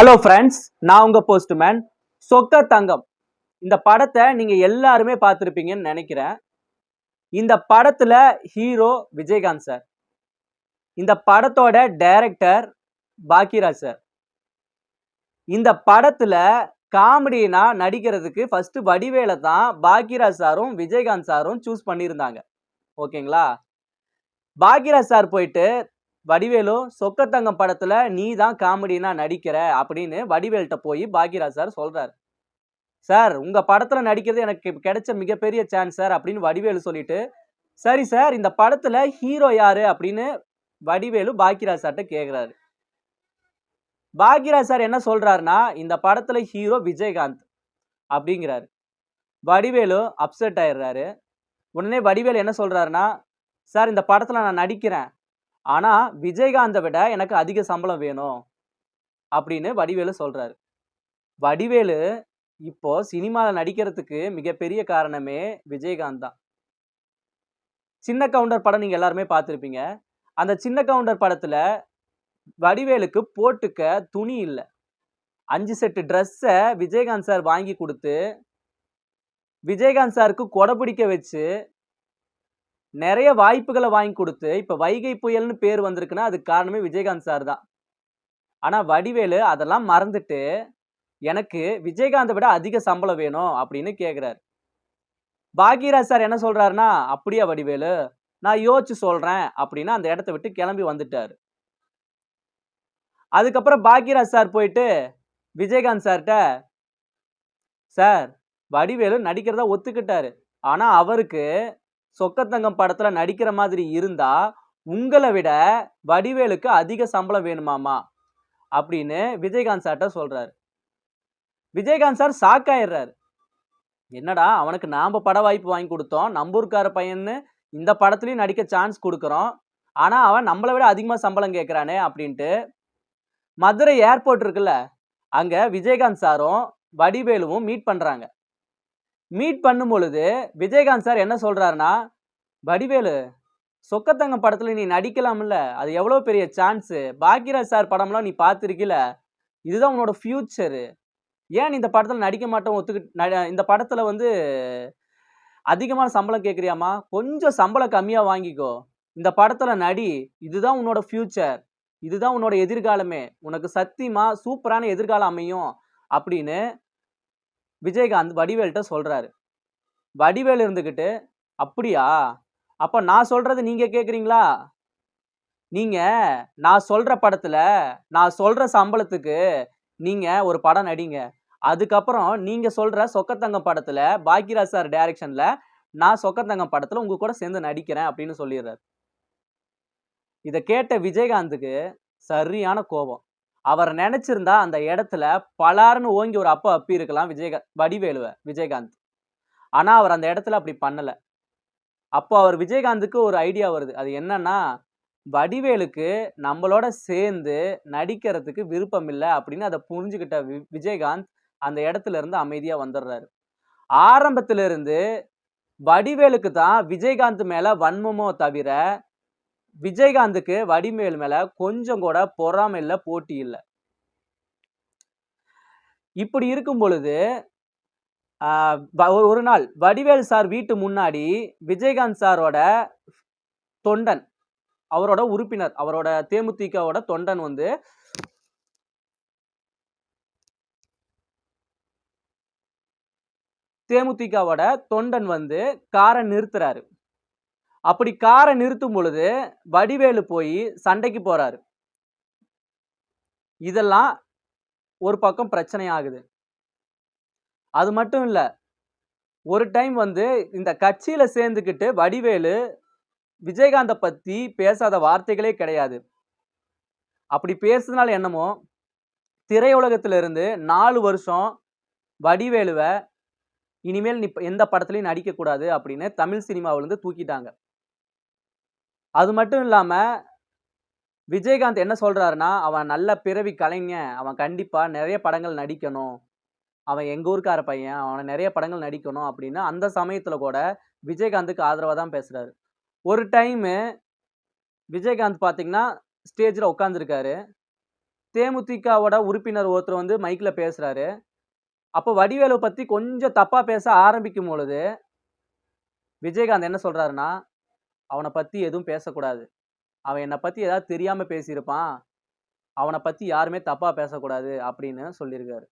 Hello friends நான் உங்கள் postman சொக்க தங்கம் இந்த படத்தை நீங்கள் எல்லாருமே பார்த்துருப்பீங்கன்னு நினைக்கிறேன். இந்த படத்தில் ஹீரோ விஜயகாந்த் சார் இந்த படத்தோட டைரக்டர் பாக்கியராஜ் சார் இந்த படத்தில் காமெடினா நடிக்கிறதுக்கு ஃபஸ்ட்டு வடிவேல தான் பாக்கியராஜ் சாரும் விஜயகாந்த் சாரும் சூஸ் பண்ணியிருந்தாங்க. ஓகேங்களா பாக்கியராஜ் சார் போயிட்டு வடிவேலு சொக்கத்தங்கம் படத்துல நீ தான் காமெடினா நடிக்கிற அப்படின்னு வடிவேல்கிட்ட போய் பாக்யராஜ் சார் சொல்றாரு. சார் உங்க படத்துல நடிக்கிறது எனக்கு கிடைச்ச மிகப்பெரிய சான்ஸ் சார் அப்படின்னு வடிவேலு சொல்லிட்டு சரி சார் இந்த படத்துல ஹீரோ யாரு அப்படின்னு வடிவேலு பாக்யராஜ் சார்கிட்ட கேக்குறாரு. பாக்யராஜ் சார் என்ன சொல்றாருன்னா இந்த படத்துல ஹீரோ விஜயகாந்த் அப்படிங்கிறாரு. வடிவேலு அப்செட் ஆயிடுறாரு. உடனே வடிவேலு என்ன சொல்றாருன்னா சார் இந்த படத்துல நான் நடிக்கிறேன். ஆனால் விஜயகாந்தை விட எனக்கு அதிக சம்பளம் வேணும் அப்படின்னு வடிவேலு சொல்கிறாரு வடிவேலு இப்போ சினிமாவில் நடிக்கிறதுக்கு மிகப்பெரிய காரணமே விஜயகாந்த் தான். சின்ன கவுண்டர் படம் நீங்கள் எல்லாருமே பார்த்துருப்பீங்க. அந்த சின்ன கவுண்டர் படத்தில் வடிவேலுக்கு போட்டுக்க துணி இல்லை. அஞ்சு செட்டு ட்ரெஸ்ஸை விஜயகாந்த் சார் வாங்கி கொடுத்து விஜயகாந்த் சாருக்கு கொடை பிடிக்க வச்சு நிறைய வாய்ப்புகளை வாங்கி கொடுத்து இப்ப வைகை புயல்னு பேர் வந்திருக்குன்னா அதுக்கு காரணமே விஜயகாந்த் சார் தான். ஆனா வடிவேலு அதெல்லாம் மறந்துட்டு எனக்கு விஜயகாந்தை விட அதிக சம்பளம் வேணும் அப்படின்னு கேட்குறாரு பாக்யராஜ் சார் என்ன சொல்றாருன்னா அப்படியா வடிவேலு நான் யோசிச்சு சொல்றேன் அப்படின்னு அந்த இடத்த விட்டு கிளம்பி வந்துட்டார். அதுக்கப்புறம் பாக்யராஜ் சார் போயிட்டு விஜயகாந்த் சார்கிட்ட சார் வடிவேலு நடிக்கிறதா ஒத்துக்கிட்டாரு. ஆனா அவருக்கு சொக்கத்தங்கம் படத்துல நடிக்கிற மாதிரி இருந்தா உங்களை விட வடிவேலுக்கு அதிக சம்பளம் வேணுமாமா? அப்படின்னு விஜயகாந்த் சார்ட்ட சொல்றாரு. விஜயகாந்த் சார் ஷாக் ஆயிடுறாரு என்னடா அவனுக்கு நாம் பட வாய்ப்பு வாங்கி கொடுத்தோம் நம்பூர்கார பையன்னு இந்த படத்துலையும் நடிக்க சான்ஸ் கொடுக்குறோம் ஆனால் அவன் நம்மளை விட அதிகமாக சம்பளம் கேட்குறானே அப்படின்ட்டு மதுரை ஏர்போர்ட் இருக்குல்ல அங்கே விஜயகாந்த் சாரும் வடிவேலுவும் மீட் பண்ணுறாங்க மீட் பண்ணும் பொழுது விஜயகாந்த் சார் என்ன சொல்கிறாருன்னா வடிவேலு சொக்கத்தங்க படத்தில் நீ நடிக்கலாம்ல அது எவ்வளோ பெரிய சான்ஸு பாக்கியராஜ் சார் படம்லாம் நீ பார்த்துருக்கில இதுதான் உன்னோட ஃப்யூச்சரு ஏன் இந்த படத்தில் நடிக்க மாட்டோம் ஒத்துக்கிட்டு இந்த படத்தில் வந்து அதிகமான சம்பளம் கேட்குறியாமா கொஞ்சம் சம்பளம் கம்மியாக வாங்கிக்கோ. இந்த படத்தில் நடி இதுதான் உன்னோட ஃப்யூச்சர் இதுதான் உன்னோட எதிர்காலமே. உனக்கு சத்தியமாக சூப்பரான எதிர்காலம் அமையும். அப்படின்னு விஜயகாந்த் வடிவேல்கிட்ட சொல்கிறாரு வடிவேல் இருந்துக்கிட்டு அப்படியா? அப்போ நான் சொல்கிறது நீங்கள் கேட்குறீங்களா நீங்கள் நான் சொல்கிற படத்தில் நான் சொல்கிற சம்பளத்துக்கு நீங்கள் ஒரு படம் நடிங்க. அதுக்கப்புறம் நீங்கள் சொல்கிற சொக்கத்தங்கம் படத்தில் பாக்யராஜ் சார் டைரக்ஷனில் நான் சொக்கத்தங்கம் படத்தில் உங்கள் கூட சேர்ந்து நடிக்கிறேன் அப்படின்னு சொல்லிடுறாரு. இதை கேட்ட விஜயகாந்துக்கு சரியான கோபம். அவர் நினைச்சிருந்தா அந்த இடத்துல பலாருன்னு ஓங்கி ஒரு அப்பா அப்பி இருக்கலாம் விஜயகாந்த் வடிவேலுவ விஜயகாந்த். ஆனா அவர் அந்த இடத்துல அப்படி பண்ணல. அப்போ அவர் விஜயகாந்துக்கு ஒரு ஐடியா வருது. அது என்னன்னா வடிவேலுக்கு நம்மளோட சேர்ந்து நடிக்கிறதுக்கு விருப்பம் இல்லை அப்படின்னு அதை புரிஞ்சுக்கிட்ட வி- விஜயகாந்த் அந்த இடத்துல இருந்து அமைதியா வந்துடுறாரு ஆரம்பத்திலிருந்து வடிவேலுக்கு தான் விஜயகாந்த் மேல வன்மமோ தவிர விஜயகாந்துக்கு வடிவேல் மேல கொஞ்சம் கூட பொறாமை இல்லை போட்டி இல்லை. இப்படி இருக்கும் பொழுது ஒரு- ஒரு நாள் வடிவேல் சார் வீட்டு முன்னாடி விஜயகாந்த் சாரோட தொண்டன் அவரோட உறுப்பினர் அவரோட தேமுதிகவோட தொண்டன் வந்து தேமுதிகவோட தொண்டன் வந்து காரை நிறுத்துறாரு. அப்படி காரை நிறுத்தும் பொழுது வடிவேலு போய் சண்டைக்கு போறாரு. இதெல்லாம் ஒரு பக்கம் பிரச்சனை ஆகுது அது மட்டும் இல்லை ஒரு டைம் வந்து இந்த கட்சியில சேர்ந்துக்கிட்டு வடிவேலு விஜயகாந்த பத்தி பேசாத வார்த்தைகளே கிடையாது. அப்படி பேசுறதுனால என்னமோ திரையுலகத்துல இருந்து நாலு வருஷம் வடிவேலுவை இனிமேல் நீ எந்த படத்துலையும் நடிக்கக்கூடாது அப்படின்னு தமிழ் சினிமாவிலேருந்து தூக்கிட்டாங்க. அது மட்டும் இல்லாமல் விஜயகாந்த் என்ன சொல்கிறாருன்னா அவன் நல்ல பிறவி கலைஞன். அவன் கண்டிப்பாக நிறைய படங்கள் நடிக்கணும். அவன் எங்கள் ஊருக்கார பையன். அவனை நிறைய படங்கள் நடிக்கணும். அப்படின்னு அந்த சமயத்தில் கூட விஜயகாந்துக்கு ஆதரவாக தான் பேசுகிறாரு ஒரு டைமு விஜயகாந்த் பார்த்தீங்கன்னா ஸ்டேஜில் உட்காந்துருக்காரு தேமுதிகவோட உறுப்பினர் ஒருத்தர் வந்து மைக்கில் பேசுகிறாரு அப்போ வடிவேலு பற்றி கொஞ்சம் தப்பாக பேச ஆரம்பிக்கும் பொழுது விஜயகாந்த் என்ன சொல்கிறாருன்னா அவனை பற்றி எதுவும் பேசக்கூடாது. அவன் என்னை பற்றி ஏதாவது தெரியாமல் பேசியிருப்பான். அவனை பற்றி யாருமே தப்பாக பேசக்கூடாது." அப்படின்னு சொல்லியிருக்காரு.